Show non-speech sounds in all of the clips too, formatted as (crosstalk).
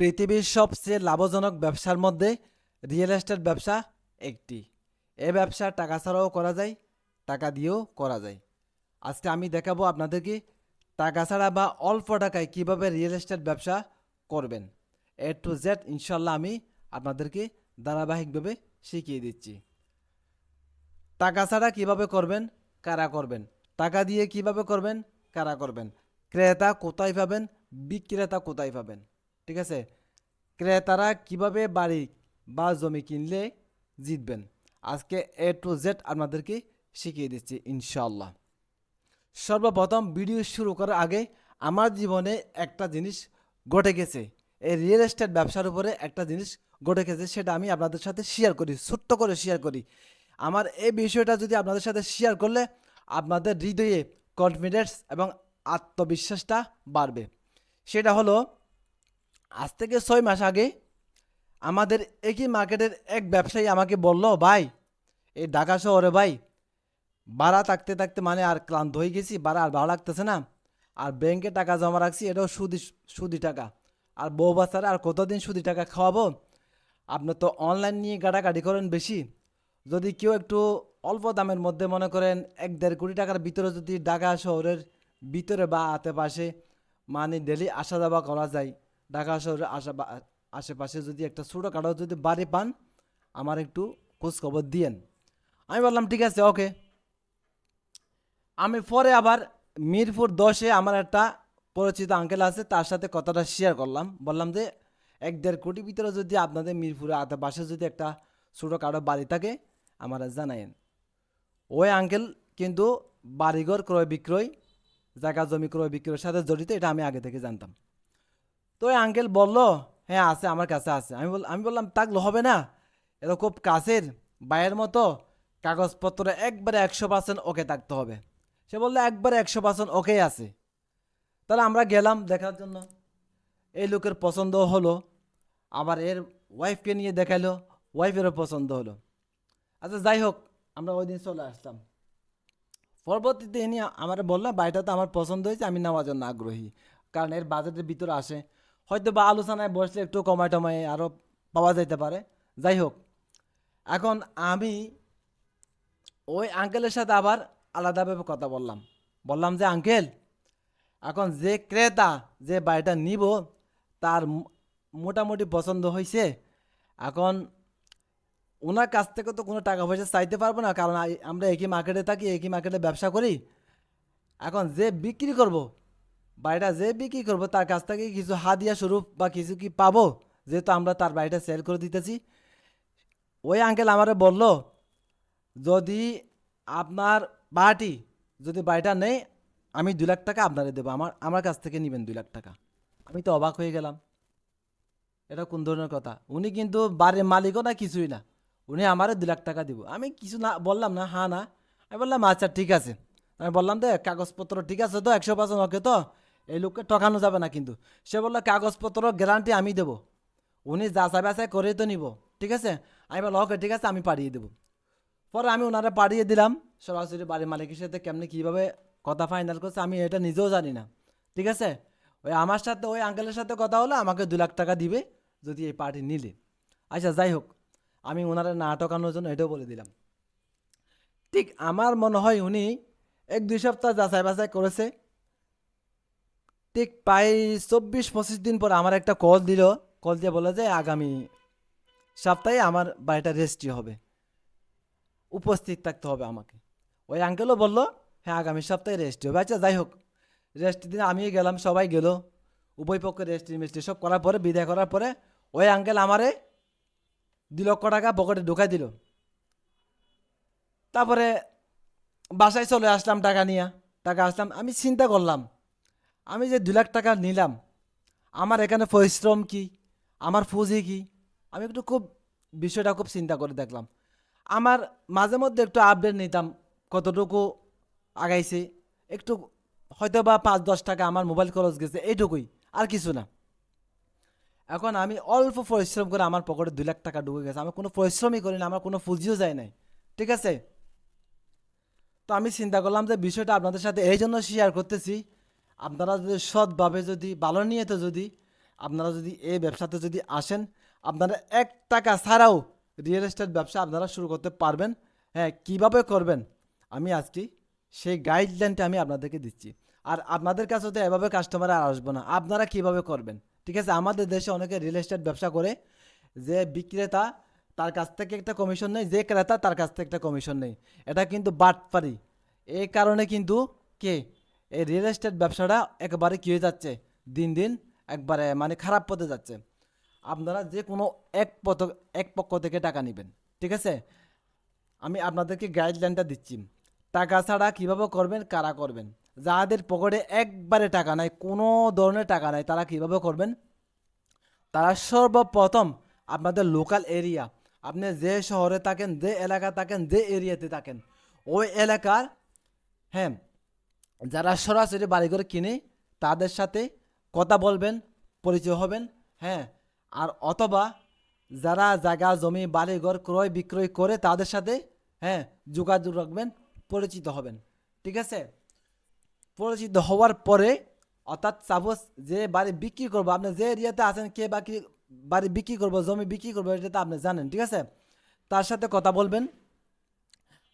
পৃথিবীর সবচেয়ে লাভজনক ব্যবসার মধ্যে রিয়েল এস্টেট ব্যবসা একটি। এ ব্যবসা টাকা ছাড়াও করা যায়, টাকা দিয়েও করা যায়। আজকে আমি দেখাবো আপনাদেরকে টাকা ছাড়া বা অল্প টাকায় কীভাবে রিয়েল এস্টেট ব্যবসা করবেন। এ টু জেড ইনশাল্লাহ আমি আপনাদেরকে ধারাবাহিকভাবে শিখিয়ে দিচ্ছি। টাকা ছাড়া কীভাবে করবেন, কারা করবেন? টাকা দিয়ে কীভাবে করবেন, কারা করবেন? ক্রেতা কোথায় পাবেন, বিক্রেতা কোথায় পাবেন? ঠিক আছে? ক্রেতারা কীভাবে বাড়ি বা জমি কিনলে জিতবেন? আজকে এ টু জেড আপনাদেরকে শিখিয়ে দিচ্ছি ইনশাল্লাহ সর্বপ্রথম ভিডিও শুরু করার আগে আমার জীবনে একটা জিনিস ঘটে গেছে। এই রিয়েল এস্টেট ব্যবসার উপরে একটা জিনিস ঘটে গেছে, সেটা আমি আপনাদের সাথে শেয়ার করি, ছোট্ট করে শেয়ার করি। আমার এই বিষয়টা যদি আপনাদের সাথে শেয়ার করলে আপনাদের হৃদয়ে কনফিডেন্স এবং আত্মবিশ্বাসটা বাড়বে। সেটা হলো আজ থেকে ছয় মাস আগে আমাদের একই মার্কেটের এক ব্যবসায়ী আমাকে বলল, ভাই, এই ঢাকা শহরে ভাই, ভাড়া থাকতে থাকতে মানে আর ক্লান্ত হয়ে গেছি, ভাড়া আর ভালো লাগতেছে না। আর ব্যাংকে টাকা জমা রাখছি, এটাও সুদি সুদি টাকা। আর বউ বাচ্চারা আর কতদিন সুদি টাকা খাওয়াবো? আপনি তো অনলাইন নিয়ে গাড়াগাড়ি করেন বেশি। যদি কেউ একটু অল্প দামের মধ্যে মনে করেন, এক দেড় কোটি টাকার ভিতরে যদি ঢাকা শহরের ভিতরে বা আশেপাশে মানে ডেলি আসা যাওয়া করা যায়। ঢাকা শহরের আশা আশেপাশে যদি একটা ছোটোখাটো যদি বাড়ি পান, আমার একটু খোঁজ খবর দিয়েন। আমি বললাম, ঠিক আছে, ওকে। আমি পরে আবার মিরপুর দশে আমার একটা পরিচিত আঙ্কেল আছে, তার সাথে কথাটা শেয়ার করলাম। বললাম যে, এক দেড় কোটি ভিতরে যদি আপনাদের মিরপুরে আশেপাশে যদি একটা ছোটো কারও বাড়ি থাকে, আমার জানায়েন ওই আঙ্কেল কিন্তু বাড়িঘর ক্রয় বিক্রয়, জায়গা জমি ক্রয় বিক্রয়ের সাথে জড়িত, এটা আমি আগে থেকে জানতাম। তো ওই আঙ্কেল বলল হ্যাঁ আছে, আমার কাছে আছে। আমি বল, আমি বললাম তাকলে হবে না? এটা খুব কাছের বাইয়ের মতো, কাগজপত্র একবারে একশো পার্সেন্ট ওকে থাকতে হবে। সে বলল, একবারে একশো পার্সেন্ট ওকেই আছে। তাহলে আমরা গেলাম দেখার জন্য। এই লোকের পছন্দ হলো, আবার এর ওয়াইফকে নিয়ে দেখাল ওয়াইফেরও পছন্দ হলো। আচ্ছা যাই হোক, আমরা ওই দিন চলে আসলাম। পরবর্তীতে ইনি আমার বললাম বাড়িটা তো আমার পছন্দ হয়েছে, আমি নেওয়ার জন্য আগ্রহী, কারণ এর বাজেটের ভিতরে আসে। হয়তো বা আলোচনায় বসলে একটু কমায় টমায় আরও পাওয়া যাইতে পারে। যাই হোক, এখন আমি ওই আঙ্কেলের সাথে আবার আলাদাভাবে কথা বললাম। বললাম যে আঙ্কেল এখন যে ক্রেতা, যে বাড়িটা নিব, তার মোটামুটি পছন্দ হয়েছে এখন ওনার কাছ থেকে তো কোনো টাকা পয়সা চাইতে পারব না, কারণ আমরা একই মার্কেটে থাকি, একই মার্কেটে ব্যবসা করি। এখন যে বিক্রি করব বাড়িটা যে বিক্রি করব, তার কাছ থেকে কিছু হাদিয়া স্বরূপ বা কিছু কি পাবো? যেহেতু আমরা তার বাড়িটা সেল করে দিতেছি। ওই আঙ্কেল আমারে বলল, যদি আপনার বাড়িটি যদি বাড়িটা নেই, আমি দু লাখ টাকা আপনারে দেবো। আমার আমার কাছ থেকে নেবেন দুই লাখ টাকা। আমি তো অবাক হয়ে গেলাম। এটা কোন ধরনের কথা? উনি কিন্তু বাড়ির মালিকও না, কিছুই না। উনি আমারে দু লাখ টাকা দিব। আমি কিছু না, বললাম না হ্যাঁ না। আমি বললাম আচ্ছা ঠিক আছে। আমি বললাম দে কাগজপত্র ঠিক আছে তো, একশো পার্সেন্ট ওকে তো। এই লোককে ঠকানো যাবে না কিন্তু। সে বলল, কাগজপত্র গ্যারান্টি আমি দেবো। উনি যাচাই বাছাই করেই তো নিব। ঠিক আছে? আমি বললাম, ওকে, ঠিক আছে, আমি পাঠিয়ে দেবো। পরে আমি ওনারা পাঠিয়ে দিলাম। সরাসরি বাড়ির মালিকের সাথে কেমনি কীভাবে কথা ফাইনাল করছে আমি এটা নিজেও জানি না। ঠিক আছে? ওই আমার সাথে, ওই আঙ্কেলের সাথে কথা হলো, আমাকে দু লাখ টাকা দিবে যদি এই পার্টি নিলে। আচ্ছা যাই হোক, আমি ওনারা না টকানোর জন্য এটাও বলে দিলাম। ঠিক আমার মনে হয় উনি এক দুই সপ্তাহ যাচাই বাছাই করেছে। ঠিক প্রায় চব্বিশ, পঁচিশ দিন পর আমার একটা কল দিল। কল দিয়ে বলে যে, আগামী সপ্তাহে আমার বাড়িটা রেজিস্ট্রি হবে। উপস্থিত থাকতে হবে আমাকে। ওই আঙ্কেলও বলল হ্যাঁ আগামী সপ্তাহে রেজিস্ট্রি হবে। আচ্ছা যাই হোক রেজিস্ট্রি দিন আমিও গেলাম, সবাই গেল। উভয় পক্ষে রেজিস্ট্রি মিস্ট্রি সব করার পরে, বিদায় করার পরে, ওই আঙ্কেল আমারে দু লক্ষ টাকা পকেটে ঢুকাই দিল। তারপরে বাসায় চলে আসলাম টাকা নিয়ে। টাকা আসলাম, আমি চিন্তা করলাম আমি যে দু লাখ টাকা নিলাম, আমার এখানে পরিশ্রম কি? আমার পুঁজি কি? আমি একটু খুব বিষয়টা খুব চিন্তা করে দেখলাম। আমার মাঝে মধ্যে একটু আপডেট নিতাম কতটুকু আগাইছে। একটু হয়তো বা পাঁচ, দশ টাকা আমার মোবাইল খরচ গেছে, এইটুকুই, আর কিছু না। এখন আমি অল্প পরিশ্রম করে আমার পকেটে দুই লাখ টাকা ঢুকে গেছে। আমি কোনো পরিশ্রমই করি না, আমার কোনো পুঁজিও যায় নাই। ঠিক আছে? তো আমি চিন্তা করলাম যে বিষয়টা আপনাদের সাথে এই জন্য শেয়ার করতেছি। আপনারা যদি সৎভাবে যদি, ভালো নিয়েতে যদি, আপনারা যদি এই ব্যবসাতে যদি আসেন, আপনারা এক টাকা ছাড়াও রিয়েল এস্টেট ব্যবসা আপনারা শুরু করতে পারবেন। হ্যাঁ কীভাবে করবেন? আমি আজকে সেই গাইডলাইনটা আমি আপনাদেরকে দিচ্ছি। আর আপনাদের কাছে তো এভাবে কাস্টমার আর আসব না। আপনারা কীভাবে করবেন? ঠিক আছে? আমাদের দেশে অনেকে রিয়েল এস্টেট ব্যবসা করে, যে বিক্রেতা তার কাছ থেকে একটা কমিশন নেই যে ক্রেতা তার কাছ থেকে একটা কমিশন নেই এটা কিন্তু বাটপারি। এই কারণে কিন্তু কে? এই রিয়েল এস্টেট ব্যবসাটা একেবারে কী হয়ে যাচ্ছে? দিন দিন একবারে মানে খারাপ পথে যাচ্ছে। আপনারা যে কোনো এক পথ এক পক্ষ থেকে টাকা নেবেন, ঠিক আছে? আমি আপনাদেরকে গাইডলাইনটা দিচ্ছি। টাকা ছাড়া কীভাবে করবেন, কারা করবেন? যাদের পকেটে একবারে টাকা নাই, কোনো ধরনের টাকা নাই, তারা কীভাবে করবেন? তারা সর্বপ্রথম আপনাদের লোকাল এরিয়া আপনি যে শহরে থাকেন, যে এলাকা থাকেন, যে এরিয়াতে থাকেন, ওই এলাকার হ্যাঁ যারা সরাসরি বাড়ি করে কিনে তাদের সাথে কথা বলবেন, পরিচয় হবেন হ্যাঁ। আর অথবা যারা জায়গা, জমি বাড়িঘর ক্রয় বিক্রয় করে তাদের সাথে হ্যাঁ যোগাযোগ রাখবেন, পরিচিত হবেন। ঠিক আছে? পরিচিত হওয়ার পরে, অর্থাৎ সাপোজ যে বাড়ি বিক্রি করব, আপনি যে এরিয়াতে আছেন, কে বাকি বাড়ি বিক্রি করব, জমি বিক্রি করব এটা তো আপনি জানেন, ঠিক আছে? তার সাথে কথা বলবেন।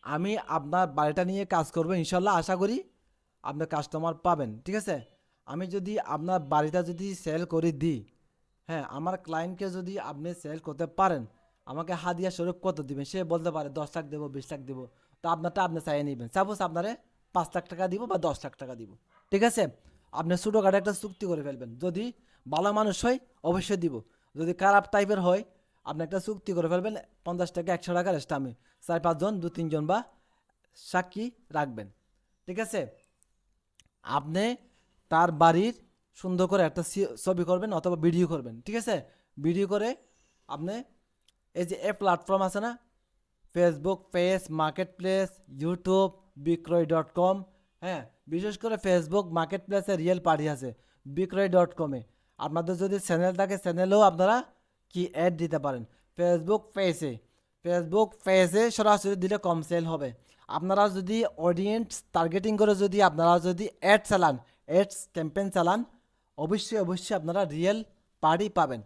আমি আপনার বাড়িটা নিয়ে কাজ করব, ইনশাল্লাহ আশা করি আপনি কাস্টমার পাবেন, ঠিক আছে? আমি যদি আপনার বাড়িটা যদি সেল করে দিই হ্যাঁ আমার ক্লায়েন্টকে যদি আপনি সেল করতে পারেন, আমাকে হাদিয়া স্বরূপ কত দিবেন? সে বলতে পারে, দশ লাখ দেবো, বিশ লাখ দেবো। তো আপনারটা আপনি চাইয়ে নেবেন। সাপোজ আপনারে পাঁচ লাখ টাকা দিব বা দশ লাখ টাকা দিব, ঠিক আছে? আপনি ছোটোখাটো একটা চুক্তি করে ফেলবেন। যদি ভালো মানুষ হয়, অবশ্যই দিব। যদি খারাপ টাইপের হয়, আপনি একটা চুক্তি করে ফেলবেন, পঞ্চাশ টাকা একশো টাকার স্টামে চার পাঁচজন, দু তিনজন বা সাক্ষী রাখবেন, ঠিক আছে? আপনি তার বাড়ির সুন্দর করে একটা ছবি করবেন অথবা ভিডিও করবেন, ঠিক আছে? ভিডিও করে আপনি এই যে এ প্ল্যাটফর্ম আছে না Facebook page marketplace YouTube Bikroy dot com হ্যাঁ? বিশেষ করে ফেসবুক মার্কেট প্লেসে রিয়েল পার্টি আছে বিক্রয় ডট কমে আপনাদের যদি চ্যানেল থাকে চ্যানেলেও আপনারা কি অ্যাড দিতে পারেন। ফেসবুক পেজে ফেসবুক পেজে সরাসরি দিলে কম সেল হবে। আপনারা যদি অডিয়েন্স টার্গেটিং করে যদি আপনারা যদি অ্যাড চালান অ্যাডস ক্যাম্পেইন চালান, অবশ্যই অবশ্যই আপনারা রিয়েল পার্টি পাবেন।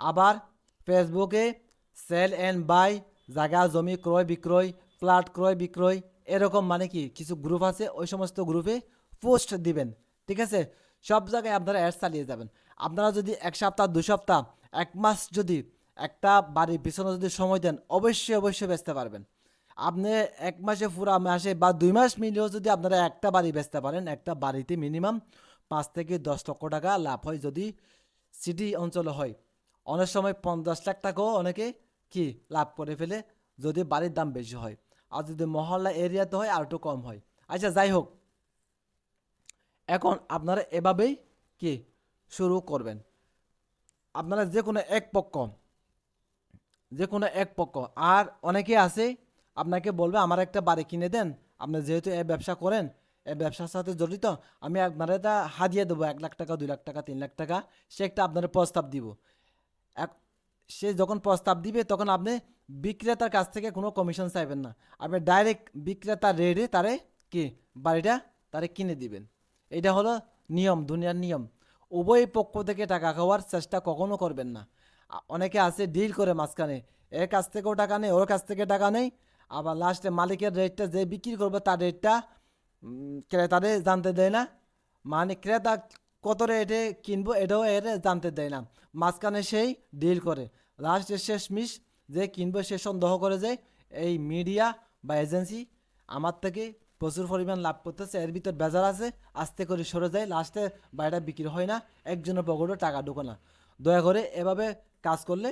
আবার ফেসবুকে সেল অ্যান্ড বাই জায়গা, জমি ক্রয়, বিক্রয় ফ্ল্যাট ক্রয়, বিক্রয়, এরকম মানে কি? কিছু গ্রুপ আছে, ওই সমস্ত গ্রুপে পোস্ট দিবেন। ঠিক আছে? সব জায়গায় আপনারা অ্যাড চালিয়ে যাবেন। আপনারা যদি এক সপ্তাহ, দু সপ্তাহ, এক মাস যদি একটা বাড়ির পিছনে যদি সময় দেন, অবশ্যই অবশ্যই বেচতে পারবেন। আপনি এক মাসে পুরো মাসে বা দুই মাস মিলেও যদি আপনারা একটা বাড়ি বেচতে পারেন, একটা বাড়িতে মিনিমাম পাঁচ থেকে দশ লক্ষ টাকা লাভ হয় যদি সিটি অঞ্চলে হয়। অনেক সময় পঞ্চাশ লাখ টাকাও অনেকে কি লাভ করে ফেলে যদি বাড়ির দাম বেশি হয়। আর যদি মহল্লা এরিয়াতে হয় আর একটু কম হয়। আচ্ছা যাই হোক। এখন আপনারা এভাবেই কি শুরু করবেন। আপনারা যে কোনো এক পক্ষ যে কোনো এক পক্ষ। আর অনেকে আছে আপনাকে বলবে, আমার একটা বাড়ি কিনে দেন। আপনি যেহেতু এই ব্যবসা করেন, এই ব্যবসার সাথে জড়িত, আমি আপনার এটা হাদিয়ে দেবো, এক লাখ টাকা, দুই লাখ টাকা, তিন লাখ টাকা। সে একটা আপনার প্রস্তাব দিব। এক, সে যখন প্রস্তাব দিবে, তখন আপনি বিক্রেতার কাছ থেকে কোনো কমিশন চাইবেন না। আপনি ডাইরেক্ট বিক্রেতার রেটে তারে কি, বাড়িটা তারে কিনে দিবেন। এটা হলো নিয়ম, দুনিয়ার নিয়ম। উভয় পক্ষ থেকে টাকা খাওয়ার চেষ্টা কখনো করবেন না। অনেকে আছে, ডিল করে মাঝখানে। এর কাছ থেকেও টাকা নেই, ওর কাছ থেকে টাকা নেই। আবার লাস্টে মালিকের রেটটা যে বিক্রি করবে তার রেটটা উম, ক্রেতারে জানতে দেয় না। মানে ক্রেতা কত রেটে কিনবো এটাও এর জানতে দেয় না। মাঝখানে সেই ডিল করে। লাস্টে শেষ মিস যে কিনবো সে সন্দেহ করে যে এই মিডিয়া বা এজেন্সি আমার থেকে প্রচুর পরিমাণ লাভ করতেছে এর ভিতর বেজার আছে আস্তে করে সরে যায়। লাস্টে বাড়িটা বিক্রি হয় না একজনের পকেটে টাকা ঢুকে না। দয়া করে এভাবে কাজ করলে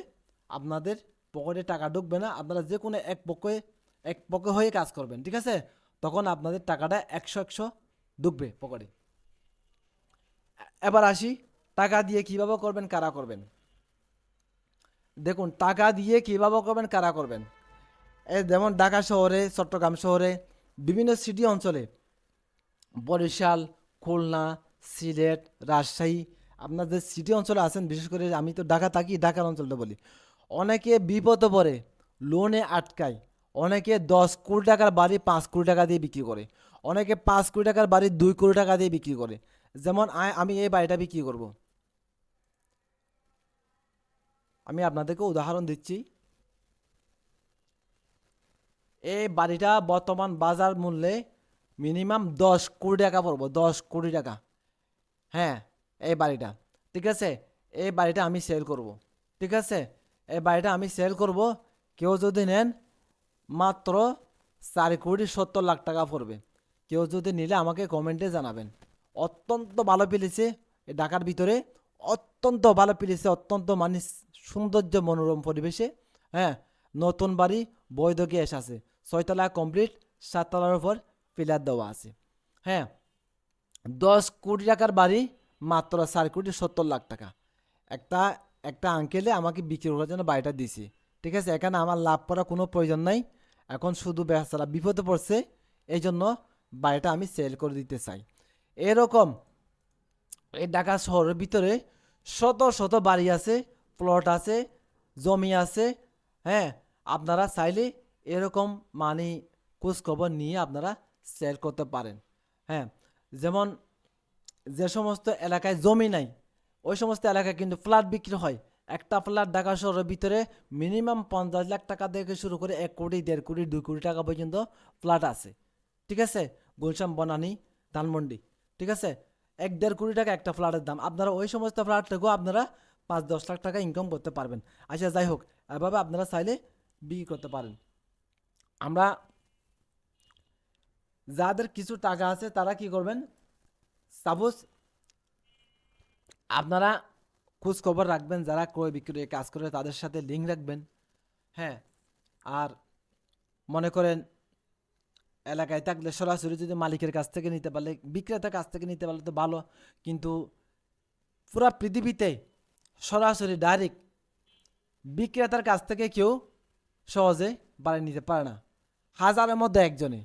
আপনাদের পকেটে টাকা ঢুকবে না। আপনারা যে কোনো এক পক্ষে এক পকে হয়ে কাজ করবেন, ঠিক আছে? তখন আপনাদের টাকাটা একশো একশো ঢুকবে পকেটে। এবার আসি, টাকা দিয়ে কীভাবে করবেন, কারা করবেন? দেখুন, টাকা দিয়ে কীভাবে করবেন, কারা করবেন? যেমন ঢাকা শহরে, চট্টগ্রাম শহরে, বিভিন্ন সিটি অঞ্চলে, বরিশাল, খুলনা, সিলেট, রাজশাহী, আপনার যে সিটি অঞ্চলে আছেন, বিশেষ করে আমি তো ঢাকা থাকি, ঢাকার অঞ্চলটা বলি, অনেকে বিপদে পড়ে লোনে আটকায়। অনেকে দশ কোটি টাকার বাড়ি পাঁচ কোটি টাকা দিয়ে বিক্রি করে। অনেকে পাঁচ কোটি টাকার বাড়ি দুই কোটি টাকা দিয়ে বিক্রি করে। যেমন আমি এই বাড়িটা বিক্রি করব। আমি আপনাদেরকে উদাহরণ দিচ্ছি। এই বাড়িটা বর্তমান বাজার মূল্যে মিনিমাম দশ কোটি টাকা পড়ব, দশ কোটি টাকা। হ্যাঁ এই বাড়িটা। ঠিক আছে? এই বাড়িটা আমি সেল করব। ঠিক আছে? এই বাড়িটা আমি সেল করব। কেউ যদি নেন মাত্র চার কোটি সত্তর লাখ টাকা পড়বে। কেউ যদি নিলে আমাকে কমেন্টে জানাবেন। অত্যন্ত ভালো পেলেছে ঢাকার ভিতরে। অত্যন্ত ভালো পেলেছে, অত্যন্ত মানে সৌন্দর্য মনোরম পরিবেশে। হ্যাঁ নতুন বাড়ি, বৈধ গ্যাস আছে। ছয়তলা কমপ্লিট সাততলার উপর পিলার দেওয়া আছে। হ্যাঁ দশ কোটি টাকার বাড়ি, মাত্র চার কোটি সত্তর লাখ টাকা। একটা একটা আঙ্কেলে আমাকে বিক্রি করার জন্য বাড়িটা দিছে। ঠিক আছে, এখানে আমার লাভ করার কোনো প্রয়োজন নাই। এখন শুধু বেচারা বিপদে পড়ছে এই জন্য বাড়িটা আমি সেল করে দিতে চাই। এরকম এই ঢাকা শহরের ভিতরে শত শত বাড়ি আছে প্লট আছে, জমি আছে হ্যাঁ আপনারা চাইলে এরকম মানি খোঁজখবর নিয়ে আপনারা সেল করতে পারেন হ্যাঁ। যেমন যে সমস্ত এলাকায় জমি নাই, ওই সমস্ত এলাকায় কিন্তু ফ্ল্যাট বিক্রি হয় একটা ফ্ল্যাট ঢাকা শহরের ভিতরে মিনিমাম পঞ্চাশ লাখ টাকা থেকে শুরু করে এক কোটি, দেড় কোটি, দুই কোটি টাকা পর্যন্ত ফ্ল্যাট আছে। ঠিক আছে? গুলশাম বনানি, ধানমন্ডি। ঠিক আছে? এক দেড় কোটি টাকা একটা ফ্ল্যাটের দাম। আপনারা ওই সমস্ত ফ্ল্যাট থেকেও আপনারা পাঁচ, দশ লাখ টাকা ইনকাম করতে পারবেন। আচ্ছা যাই হোক, এভাবে আপনারা চাইলে বিক্রি করতে পারেন। আমরা যাদের কিছু টাকা আছে তারা কি করবেন? সাপোজ আপনারা খোঁজ খবর রাখবেন, যারা ক্রয় বিক্রয়ে কাজ করে তাদের সাথে লিঙ্ক রাখবেন। হ্যাঁ আর মনে করেন, এলাকায় থাকলে সরাসরি যদি মালিকের কাছ থেকে নিতে পারলে, বিক্রেতার কাছ থেকে নিতে পারলে তো ভালো, কিন্তু পুরা পৃথিবীতে সরাসরি ডাইরেক্ট বিক্রেতার কাছ থেকে কেউ সহজে বাড়ি নিতে পারে না। হাজারের মধ্যে একজনে,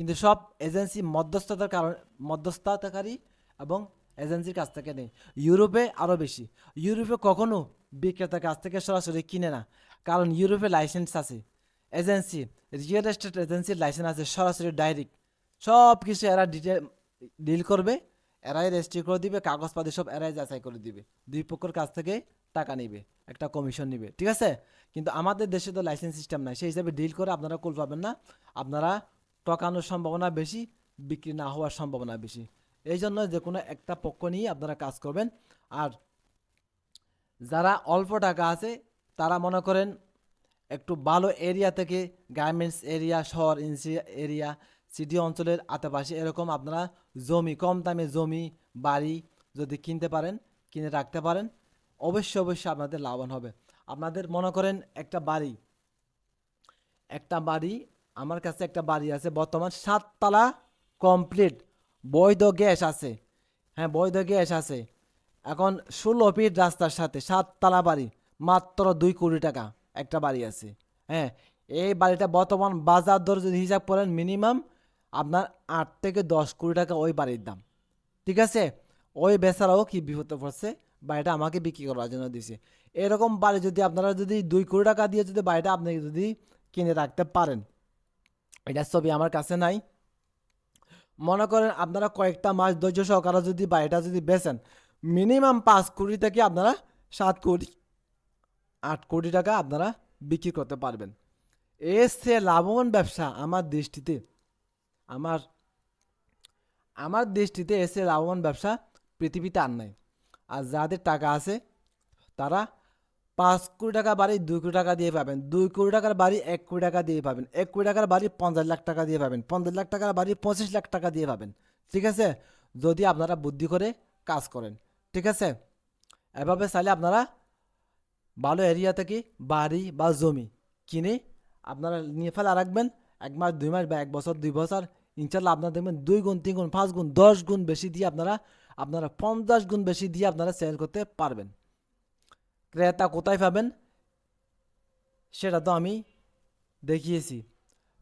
কিন্তু সব এজেন্সি মধ্যস্থতার কারণ, মধ্যস্থতাকারী এবং এজেন্সির কাছ থেকে নেই। ইউরোপে আরও বেশি। ইউরোপে কখনো বিক্রেতার কাছ থেকে সরাসরি কিনে না। কারণ ইউরোপে লাইসেন্স আছে। এজেন্সি রিয়েল এস্টেট এজেন্সির লাইসেন্স আছে সরাসরি ডাইরেক্ট সব কিছু এরা ডিটেল ডিল করবে, এরাই রেজিস্ট্রি করে দিবে, কাগজপাতি সব এরাই যাচাই করে দিবে। দুই পক্ষের কাছ থেকে টাকা নিবে, একটা কমিশন নিবে, ঠিক আছে? কিন্তু আমাদের দেশে তো লাইসেন্স সিস্টেম নাই। সেই হিসাবে ডিল করে আপনারা কুল পাবেন না। আপনারা টকানোর সম্ভাবনা বেশি, বিক্রি না হওয়ার সম্ভাবনা বেশি। এই জন্য যে কোনো একটা পক্ষ নিয়ে আপনারা কাজ করবেন। আর যারা অল্প টাকা আছে, তারা মনে করেন একটু ভালো এরিয়া থেকে গার্মেন্টস এরিয়া, শহর এরিয়া, সিটি অঞ্চলের আশেপাশে এরকম আপনারা জমি, কম দামে জমি, বাড়ি যদি কিনতে পারেন, কিনে রাখতে পারেন, অবশ্যই অবশ্যই আপনাদের লাভবান হবে। আপনাদের মনে করেন একটা বাড়ি একটা বাড়ি, আমার কাছে একটা বাড়ি আছে, বর্তমান সাততলা কমপ্লিট। বৈধ গ্যাস আছে। হ্যাঁ বৈধ গ্যাস আছে। এখন ষোলো ফিট রাস্তার সাথে সাততলা বাড়ি, মাত্র দুই কোটি টাকা একটা বাড়ি আছে। হ্যাঁ এই বাড়িটা বর্তমান বাজার দর যদি হিসাব করেন, মিনিমাম আপনার আট থেকে দশ কোটি টাকা ওই বাড়ির দাম। ঠিক আছে? ওই বেচারাও কি বিপদে পড়ছে? বাড়িটা আমাকে বিক্রি করার জন্য দিছে। এরকম বাড়ি যদি আপনারা যদি দুই কোটি টাকা দিয়ে যদি বাড়িটা আপনি যদি কিনে রাখতে পারেন এটার ছবি আমার কাছে নাই। মনে করেন আপনারা কয়েকটা মাস ধৈর্য সহকারে যদি বাড়িটা যদি বেচেন মিনিমাম পাঁচ কোটি থেকে আপনারা সাত কোটি, আট কোটি টাকা আপনারা বিক্রি করতে পারবেন। এর লাভবান ব্যবসা আমার দৃষ্টিতে, আমার আমার দৃষ্টিতে এসে লাভবান ব্যবসা পৃথিবীতে আর নাই। আর যাদের টাকা আছে, তারা পাঁচ কোটি টাকা বাড়ি, দুই কোটি টাকা দিয়ে পাবেন। দুই কোটি টাকার বাড়ি, এক কোটি টাকা দিয়ে পাবেন। এক কোটি টাকার বাড়ি পঞ্চাশ লাখ টাকা দিয়ে পাবেন। পঞ্চাশ লাখ টাকার বাড়ি পঁচিশ লাখ টাকা দিয়ে পাবেন। ঠিক আছে? যদি আপনারা বুদ্ধি করে কাজ করেন। ঠিক আছে? এভাবে চাইলে আপনারা ভালো এরিয়া থেকে বাড়ি বা জমি কিনে আপনারা নিয়ে ফেলা রাখবেন। এক মাস, দুই মাস বা এক বছর, দুই বছর। ইনশাল্লাহ আপনারা দেখবেন দুই গুণ, তিন গুণ, পাঁচ গুণ, দশ গুণ বেশি দিয়ে আপনারা আপনারা পঞ্চাশ গুণ বেশি দিয়ে আপনারা সেল করতে পারবেন। ক্রেতা কোথায় পাবেন? সেটা তো আমি দেখিয়েছি।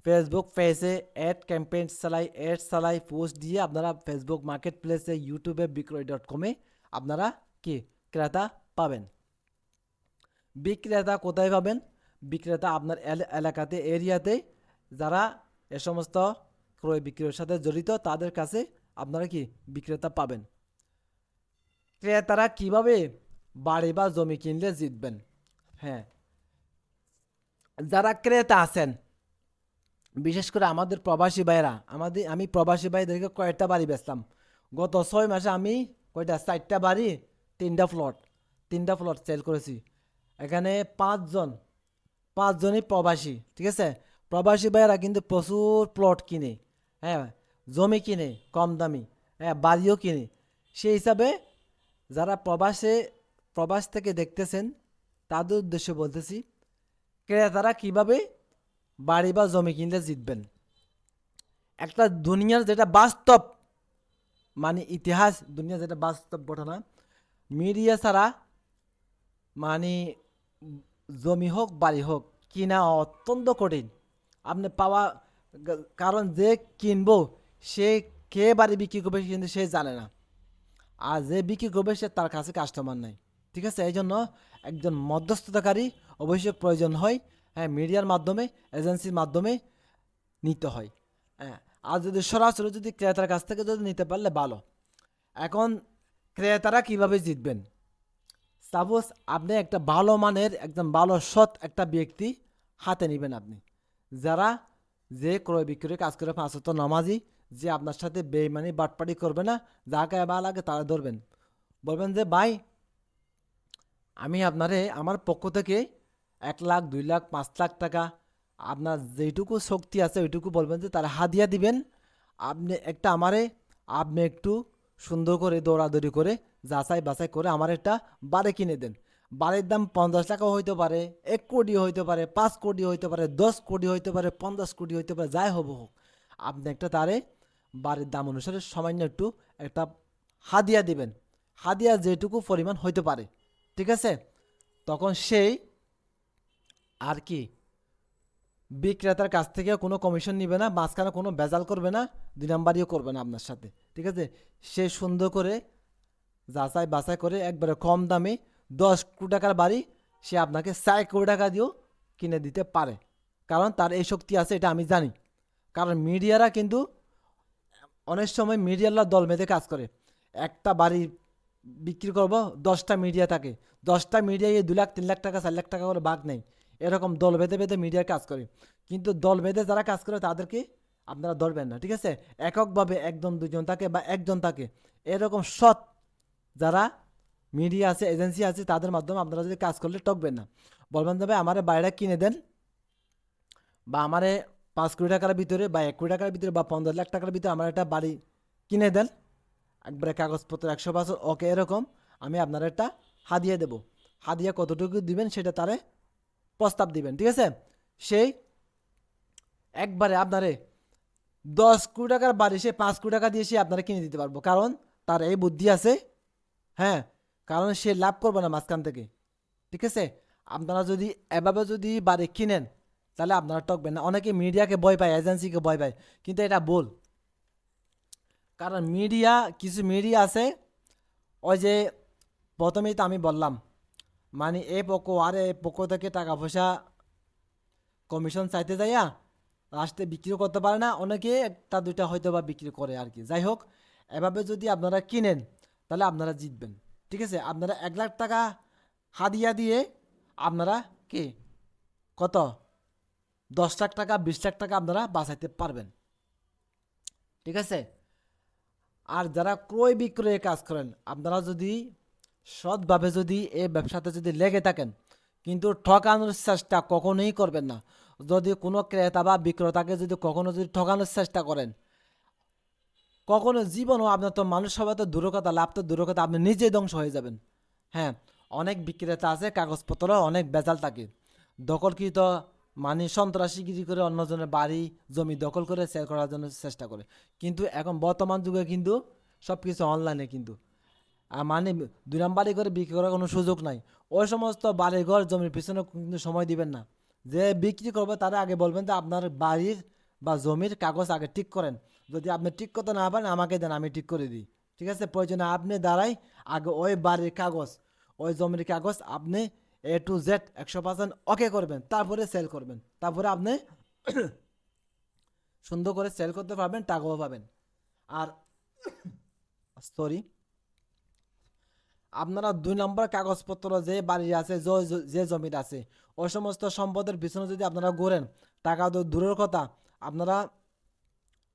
ফেসবুক পেজে অ্যাড ক্যাম্পেইন চালাই অ্যাড চালাই পোস্ট দিয়ে আপনারা ফেসবুক মার্কেট প্লেসে ইউটিউবে বিক্রয় ডট কমে আপনারা কি? ক্রেতা পাবেন। বিক্রেতা কোথায় পাবেন? বিক্রেতা আপনার এল- এলাকাতে, এরিয়াতে। যারা এ সমস্ত ক্রয় বিক্রয়ের সাথে জড়িত, তাদের কাছে আপনারা কি? বিক্রেতা পাবেন। ক্রেতারা কীভাবে বাড়ি বা জমি কিনলে জিতবেন। হ্যাঁ। যারা ক্রেতা আছেন, বিশেষ করে আমাদের প্রবাসী ভাইরা আমাদের, আমি প্রবাসী ভাইদেরকে কয়েকটা বাড়ি বেচলাম? গত ছয় মাসে আমি কয়টা, চারটা বাড়ি, তিনটা প্লট তিনটা প্লট সেল করেছি। এখানে পাঁচজন, পাঁচজনই প্রবাসী, ঠিক আছে? প্রবাসী ভাইয়েরা কিন্তু প্রচুর প্লট কিনে হ্যাঁ? জমি কিনে, কম দামি হ্যাঁ? বাড়িও কিনে। সেই হিসাবে যারা প্রবাসে প্রবাস থেকে দেখতেছেন, তাদের উদ্দেশ্যে বলতেছি, ক্রেতারা কীভাবে বাড়ি বা জমি কিনলে জিতবেন? একটা দুনিয়ার যেটা বাস্তব মানে ইতিহাস দুনিয়া যেটা বাস্তব ঘটনা, মিডিয়া ছাড়া মানে জমি হোক, বাড়ি হোক, কিনা অত্যন্ত কঠিন। আপনি পাওয়া, কারণ যে কিনবো, সে কে বাড়ি বিক্রি করবে কিন্তু সে জানে না। আর যে বিক্রি করবে, সে তার কাছে কাস্টমার নাই। ঠিক আছে? এই জন্য একজন মধ্যস্থতাকারী অবশ্যই প্রয়োজন হয় হ্যাঁ মিডিয়ার মাধ্যমে, এজেন্সির মাধ্যমে নিতে হয়। হ্যাঁ আর যদি সরাসরি যদি ক্রেতার কাছ থেকে যদি নিতে পারলে ভালো। এখন ক্রেতারা কীভাবে জিতবেন? সাপোজ আপনি একটা ভালো মানের, একদম ভালো সৎ একটা ব্যক্তি হাতে নেবেন আপনি। যারা যে ক্রয় বিক্রয় কাজ করে পাঁচত নামাজি, যে আপনার সাথে বেইমানি বাটপাটি করবে না, যাকে ভালো লাগে তারা ধরবেন। বলবেন যে, ভাই আমি আপনারে আমার পক্ষ থেকে এক লাখ, দুই লাখ, পাঁচ লাখ টাকা আপনার যেটুকু শক্তি আছে ওইটুকু বলবেন যে তারা হাদিয়া দিবেন। আপনি একটা আমারে, আপনি একটু সুন্দর করে দৌড়াদৌড়ি করে যাচাই বাছাই করে আমার একটা বাড়ি কিনে দেন। বাড়ির দাম পঞ্চাশ টাকাও হইতে পারে, এক কোটি হইতে পারে, পাঁচ কোটি হইতে পারে, দশ কোটি হইতে পারে, পঞ্চাশ কোটি হইতে পারে, যাই হব হোক। আপনি একটা তারে বাড়ির দাম অনুসারে সামান্য একটু একটা হাদিয়া দিবেন। হাদিয়া যেটুকু পরিমাণ হইতে পারে। ঠিক আছে? তখন সেই আর কি বিক্রেতার কাছ থেকে কোনো কমিশন নিবে না, মাঝখানে কোনো বেজাল করবে না, দুই নাম্বারিও করবে না আপনার সাথে, ঠিক আছে? সে সুন্দর করে যাচাই বাছাই করে একবারে কম দামে দশ কোটি টাকার বাড়ি সে আপনাকে চার কোটি টাকা দিয়েও কিনে দিতে পারে। কারণ তার এই শক্তি আছে, এটা আমি জানি। কারণ মিডিয়ারা কিন্তু অনেক সময় মিডিয়াররা দল বেঁধে কাজ করে। একটা বাড়ি বিক্রি করব, দশটা মিডিয়া থাকে। দশটা মিডিয়ায় দু লাখ, তিন লাখ টাকা, চার লাখ টাকা করে বাঘ নেই এরকম দল বেঁধে বেঁধে মিডিয়ার কাজ করে। কিন্তু দল বেঁধে যারা কাজ করে, তাদেরকে আপনারা ধরবেন না, ঠিক আছে? এককভাবে একজন দুজন থাকে বা একজন থাকে। এরকম সৎ যারা মিডিয়া আছে এজেন্সি আছে, তাদের মাধ্যমে আপনারা যদি কাজ করলে টকবেন না। বলবেন তবে আমার বাইরে কিনে দেন বা আমারে পাঁচ কোটি টাকার ভিতরে বা এক কোটি টাকার ভিতরে বা পনেরো লাখ টাকার ভিতরে আমার একটা বাড়ি কিনে দেন। একবারে কাগজপত্র একশো বছর ওকে এরকম আমি আপনার একটা হাদিয়া দেব। হাদিয়া কতটুকু দিবেন সেটা তারে প্রস্তাব দিবেন, ঠিক আছে? সেই একবারে আপনারে দশ কোটি টাকার বাড়ি সে পাঁচ কোটি টাকা দিয়ে সে আপনারা কিনে দিতে পারব, কারণ তার এই বুদ্ধি আছে হ্যাঁ? কারণ সে লাভ করবে না মাঝখান থেকে, ঠিক আছে? আপনারা যদি এভাবে যদি বাড়ি কিনেন, তাহলে আপনারা টকবেন না। অনেকে মিডিয়াকে ভয় পায়, এজেন্সিকে ভয় পায়, কিন্তু এটা ভুল। কারণ মিডিয়া কিছু মিডিয়া আছে, ওই যে প্রথমেই তো আমি বললাম মানে এ পক্ষ আর এ পক্ষ থেকে টাকা পয়সা কমিশন চাইতে যাইয়া লাস্টে বিক্রি করতে পারে না। অনেকে একটা, দুইটা হয়তো বা বিক্রি করে আর কি। যাই হোক, এভাবে যদি আপনারা কিনেন, তাহলে আপনারা জিতবেন। ঠিক আছে? আপনারা এক লাখ টাকা হাদিয়া দিয়ে আপনারা কি? কত? দশ লাখ টাকা, বিশ লাখ টাকা আপনারা বাঁচাইতে পারবেন। ঠিক আছে? আর যারা ক্রয় বিক্রয়ে কাজ করেন, আপনারা যদি সৎভাবে যদি এই ব্যবসাতে যদি লেগে থাকেন, কিন্তু ঠকানোর চেষ্টা কখনোই করবেন না। যদি কোনো ক্রেতা বা বিক্রেতাকে যদি কখনো যদি ঠকানোর চেষ্টা করেন, কখনো জীবনও আপনার তো মানুষ সবাই তো দূরকথা লাভ তো দূরকথা আপনি নিজেই ধ্বংস হয়ে যাবেন। হ্যাঁ অনেক বিক্রেতা আছে, কাগজপত্র, অনেক বেজাল থাকে। দখলকৃত মানে সন্ত্রাসীগিরি করে অন্যজনের বাড়ি, জমি দখল করে সেল করার জন্য চেষ্টা করে। কিন্তু এখন বর্তমান যুগে কিন্তু সব কিছু অনলাইনে কিন্তু। আর মানে দুই নাম্বারই করে বিক্রি করার কোনো সুযোগ নাই। ওই সমস্ত বাড়িঘর, জমির পিছনে কিন্তু সময় দিবেন না। যে বিক্রি করবে তারা আগে বলবেন যে, আপনার বাড়ির বা জমির কাগজ আগে ঠিক করেন। যদি আপনি ঠিক করতে না পারেন, আমাকে দেন, আমি ঠিক করে দিই। ঠিক আছে? প্রয়োজনে আপনি দাঁড়াই, আগে ওই বাড়ির কাগজ, ওই জমির কাগজ আপনি এ টু জেড একশো পার্সেন্ট ওকে করবেন, তারপরে সেল করবেন। তারপরে আপনি (coughs) সুন্দর করে সেল করতে পারবেন, টাকাও পাবেন। আর (coughs) সরি আপনারা দুই নম্বর কাগজপত্র যে বাড়ি আছে, যে জমির আছে, ওই সমস্ত সম্পদের পিছনে যদি আপনারা ঘোরেন, টাকা তো দূরের কথা, আপনারা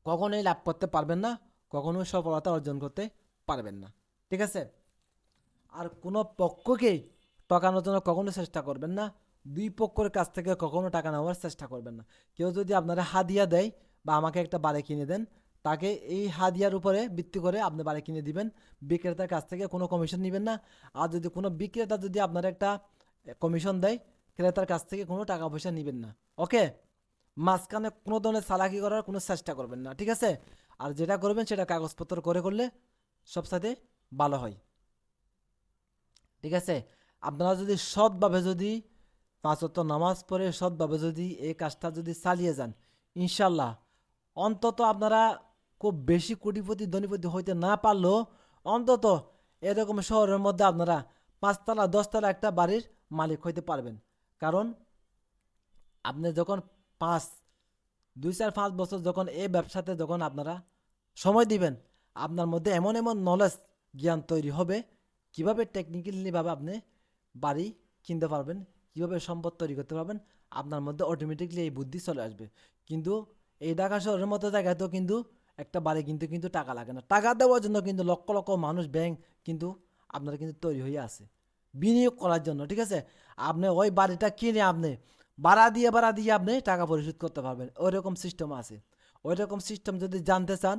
কখনোই লাভ করতে পারবেন না, কখনোই সফলতা অর্জন করতে পারবেন না। ঠিক আছে? আর কোনো পক্ষকেই টকানোর জন্য কখনো চেষ্টা করবেন না। দুই পক্ষের কাছ থেকে কখনো টাকা নেওয়ার চেষ্টা করবেন না। কেউ যদি আপনারা হাদিয়া দেয় বা আমাকে একটা বাড়ি কিনে দেন, তাকে এই হাদিয়ার উপরে ভিত্তি করে আপনি বাড়ি কিনে দিবেন। বিক্রেতার কাছ থেকে কোনো কমিশন নেবেন না। আর যদি কোনো বিক্রেতা যদি আপনার একটা কমিশন দেয় ক্রেতার কাছ থেকে কোনো টাকা পয়সা নেবেন না। ওকে? মাঝখানে কোনো ধরনের চালাকি করার কোনো চেষ্টা করবেন না, ঠিক আছে? আর যেটা করবেন সেটা কাগজপত্র করে করলে সবসাথে ভালো হয়। ঠিক আছে? আপনারা যদি সৎভাবে যদি পাঁচ ওয়াক্ত নামাজ পড়ে, সৎভাবে যদি এই কাজটা যদি চালিয়ে যান ইনশাল্লাহ অন্তত আপনারা খুব বেশি কোটিপতি, ধনীপতি হইতে না পারলেও অন্তত এরকম শহরের মধ্যে আপনারা পাঁচতলা, দশতলা একটা বাড়ির মালিক হইতে পারবেন। কারণ আপনি যখন পাঁচ, দুই চার পাঁচ বছর যখন এই ব্যবসাতে যখন আপনারা সময় দিবেন, আপনার মধ্যে এমন এমন নলেজ জ্ঞান তৈরি হবে, কীভাবে টেকনিক্যালিভাবে আপনি বাড়ি কিনতে পারবেন, কীভাবে সম্পদ তৈরি করতে পারবেন, আপনার মধ্যে অটোমেটিকলি এই বুদ্ধি চলে আসবে। কিন্তু এই ঢাকা শহরের মতো জায়গায় তো কিন্তু একটা বাড়ি কিনতে কিন্তু টাকা লাগে না। টাকা দেওয়ার জন্য কিন্তু লক্ষ লক্ষ মানুষ ব্যাংক কিন্তু আপনার কিন্তু তৈরি হয়ে আছে। বিনিয়োগ করার জন্য, ঠিক আছে? আপনি ওই বাড়িটা কিনে আপনি ভাড়া দিয়ে ভাড়া দিয়ে আপনি টাকা পরিশোধ করতে পারবেন। ওই রকম সিস্টেম আছে। ওই রকম সিস্টেম যদি জানতে চান,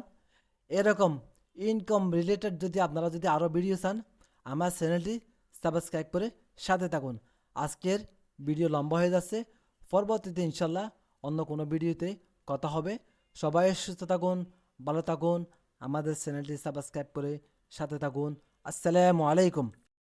এরকম ইনকাম রিলেটেড যদি আপনারা যদি আরও ভিডিও চান, আমার চ্যানেলটি সাবস্ক্রাইব করে সাথে থাকুন। আজকের ভিডিও লম্বা হয়ে যাচ্ছে। পরবর্তীতে ইনশাল্লাহ অন্য কোনো ভিডিওতে কথা হবে। সবাই সুস্থ থাকুন, ভালো থাকুন। আমাদের চ্যানেলটি সাবস্ক্রাইব করে সাথে থাকুন। আসসালামু আলাইকুম।